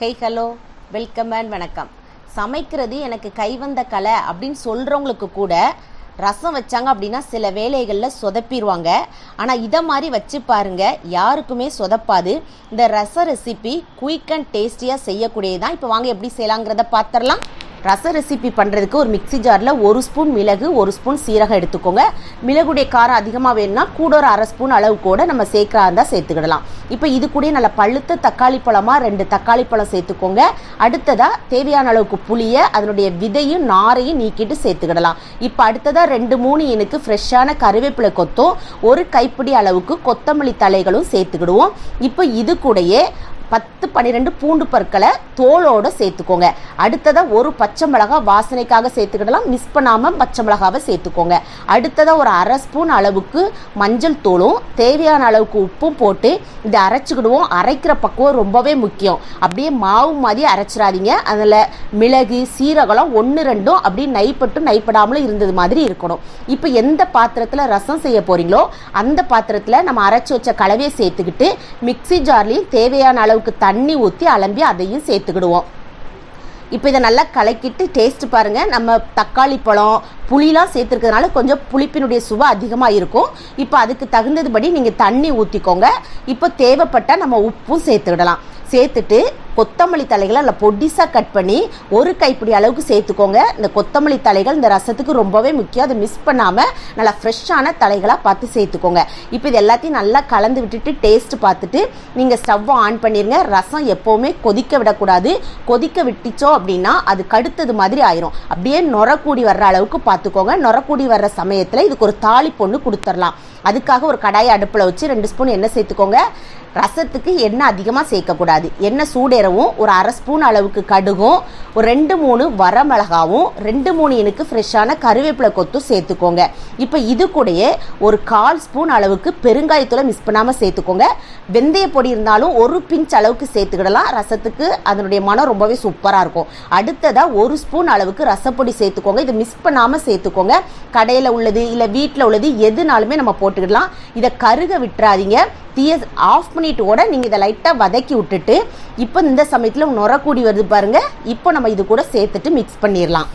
Hey hello welcome and வணக்கம். சமைக்கிறது எனக்கு கைவந்த கலை அப்படின்னு சொல்கிறவங்களுக்கு கூட ரசம் வச்சாங்க அப்படின்னா சில வேலைகளில் சொதப்பிடுவாங்க. ஆனால் இதை மாதிரி வச்சு பாருங்க. யாருக்குமே சொதப்பாது. இந்த ரச ரெசிபி குயிக் அண்ட் டேஸ்டியாக செய்யக்கூடியதான் இப்போ வாங்க எப்படி செய்யலாங்கிறத பார்த்துடலாம் ரச ரெசிபி பண்ணுறதுக்கு ஒரு மிக்ஸி ஜாரில் ஒரு ஸ்பூன் மிளகு ஒரு ஸ்பூன் சீரகம் எடுத்துக்கோங்க. மிளகுடைய காரம் அதிகமாக வேணும்னா கூட ஒரு அரை ஸ்பூன் அளவு கூட நம்ம சேர்க்குறா இருந்தால் சேர்த்துக்கிடலாம். இப்போ இது கூட நல்ல பழுத்த தக்காளி பழமாக ரெண்டு தக்காளி பழம் சேர்த்துக்கோங்க. அடுத்ததாக தேவையான அளவுக்கு புளியை அதனுடைய விதையும் நாரையும் நீக்கிட்டு சேர்த்துக்கிடலாம். இப்போ அடுத்ததாக ரெண்டு மூணு எனக்கு ஃப்ரெஷ்ஷான கருவேப்பிலை கொத்தும் ஒரு கைப்பிடி அளவுக்கு கொத்தமல்லி தலைகளும் சேர்த்துக்கிடுவோம். இப்போ இது கூடயே பத்து பன்னிரெண்டு பூண்டு பற்களை தோலோட சேர்த்துக்கோங்க. அடுத்ததாக ஒரு பச்சை மிளகா வாசனைக்காக சேர்த்துக்கிடலாம். மிஸ் பண்ணாமல் பச்சை மிளகாவை சேர்த்துக்கோங்க. அடுத்ததாக ஒரு அரை ஸ்பூன் அளவுக்கு மஞ்சள் தூளும் தேவையான அளவுக்கு உப்பும் போட்டு இதை அரைச்சிக்கிடுவோம். அரைக்கிற பக்குவம் ரொம்பவே முக்கியம். அப்படியே மாவு மாதிரி அரைச்சிடாதீங்க. அதில் மிளகு சீரகம் ஒன்று ரெண்டும் அப்படியே நைப்பட்டு நைப்படாமலும் இருந்தது மாதிரி இருக்கணும். இப்போ எந்த பாத்திரத்தில் ரசம் செய்ய போகிறீங்களோ அந்த பாத்திரத்தில் நம்ம அரைச்சி வச்ச கலவையை சேர்த்துக்கிட்டு மிக்ஸி ஜார்லேயும் தேவையான அளவுக்கு தண்ணி ஊற்றி அலம்பி அதையும் சேர்த்துக்கிடுவோம். இப்போ இதை நல்லா கலக்கிட்டு டேஸ்ட் பாருங்கள் நம்ம தக்காளி பழம் புளிலாம் சேர்த்துருக்கிறதுனால கொஞ்சம் புளிப்பினுடைய சுவை அதிகமாக இருக்கும். இப்போ அதுக்கு தகுந்ததுபடி நீங்கள் தண்ணி ஊற்றிக்கோங்க இப்போ தேவைப்பட்டால் நம்ம உப்பும் சேர்த்துக்கிடலாம். சேர்த்துட்டு கொத்தமல்லி தலைகளை அதில் பொடிசாக கட் பண்ணி ஒரு கைப்பிடி அளவுக்கு சேர்த்துக்கோங்க. இந்த கொத்தமல்லி தலைகள் இந்த ரசத்துக்கு ரொம்பவே முக்கியம். அதை மிஸ் பண்ணாமல் நல்லா ஃப்ரெஷ்ஷான தலைகளாக பார்த்து சேர்த்துக்கோங்க. இப்போ இது எல்லாத்தையும் நல்லா கலந்து விட்டுட்டு டேஸ்ட் பார்த்துட்டு நீங்கள் ஸ்டவ்வை ஆன் பண்ணிடுங்க ரசம் எப்போவுமே கொதிக்க விடக்கூடாது. கொதிக்க விட்டுச்சோ அப்படின்னா அது கடுத்தது மாதிரி ஆயிரும். அப்படியே நுரக்கூடி வர்ற அளவுக்கு பார்த்துக்கோங்க. நுரக்கூடி வர்ற சமயத்தில் இதுக்கு ஒரு தாலி பொண்ணு கொடுத்துடலாம் அதுக்காக ஒரு கடாயை அடுப்பில் வச்சு ரெண்டு ஸ்பூன் எண்ணெய் சேர்த்துக்கோங்க. ரசத்துக்கு எண்ணெய் அதிகமாக சேர்க்கக்கூடாது. எண்ணெய் சூடேறவும் ஒரு அரை ஸ்பூன் அளவுக்கு கடுகும் ஒரு ரெண்டு மூணு வரமிளகாவும் ரெண்டு மூணு எனக்கு ஃப்ரெஷ்ஷான கருவேப்பிலை கொத்தும் சேர்த்துக்கோங்க. இப்போ இது கூடயே ஒரு கால் ஸ்பூன் அளவுக்கு பெருங்காயத்தூளை மிஸ் பண்ணாமல் சேர்த்துக்கோங்க. வெந்தய பொடி இருந்தாலும் ஒரு பிஞ்ச் அளவுக்கு சேர்த்துக்கிடலாம். ரசத்துக்கு அதனுடைய மனம் ரொம்பவே சூப்பராக இருக்கும். அடுத்ததாக ஒரு ஸ்பூன் அளவுக்கு ரசப்பொடி சேர்த்துக்கோங்க. இதை மிஸ் பண்ணாமல் சேர்த்துக்கோங்க. கடையில் உள்ளது இல்லை வீட்டில் உள்ளது எதுனாலுமே நம்ம போட்டுக்கிடலாம். இதை கருக விட்டுறாதீங்க. தீயை ஆஃப் பண்ணிட்டு கூட நீங்கள் இதை லைட்டாக வதக்கி விட்டுட்டு இப்போ இந்த சமயத்தில் நுரக்கூடி வருது பாருங்கள் இப்போ நம்ம இது கூட சேர்த்துட்டு மிக்ஸ் பண்ணிடலாம்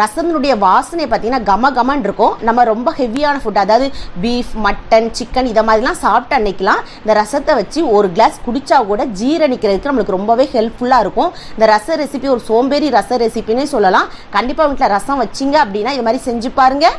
ரசத்தினுடைய வாசனை பார்த்தீங்கன்னா கம கமன் இருக்கும். நம்ம ரொம்ப ஹெவியான ஃபுட் அதாவது பீஃப் மட்டன் சிக்கன் இதை மாதிரிலாம் சாப்பிட்டு அன்னைக்கெலாம் இந்த ரசத்தை வச்சு ஒரு கிளாஸ் குடித்தா கூட ஜீரணிக்கிறதுக்கு நம்மளுக்கு ரொம்பவே ஹெல்ப்ஃபுல்லாக இருக்கும். இந்த ரச ரெசிபி ஒரு சோம்பேறி ரச ரெசிபின்னே சொல்லலாம். கண்டிப்பாக வீட்டில் ரசம் வச்சிங்க அப்படின்னா இது மாதிரி செஞ்சு பாருங்கள்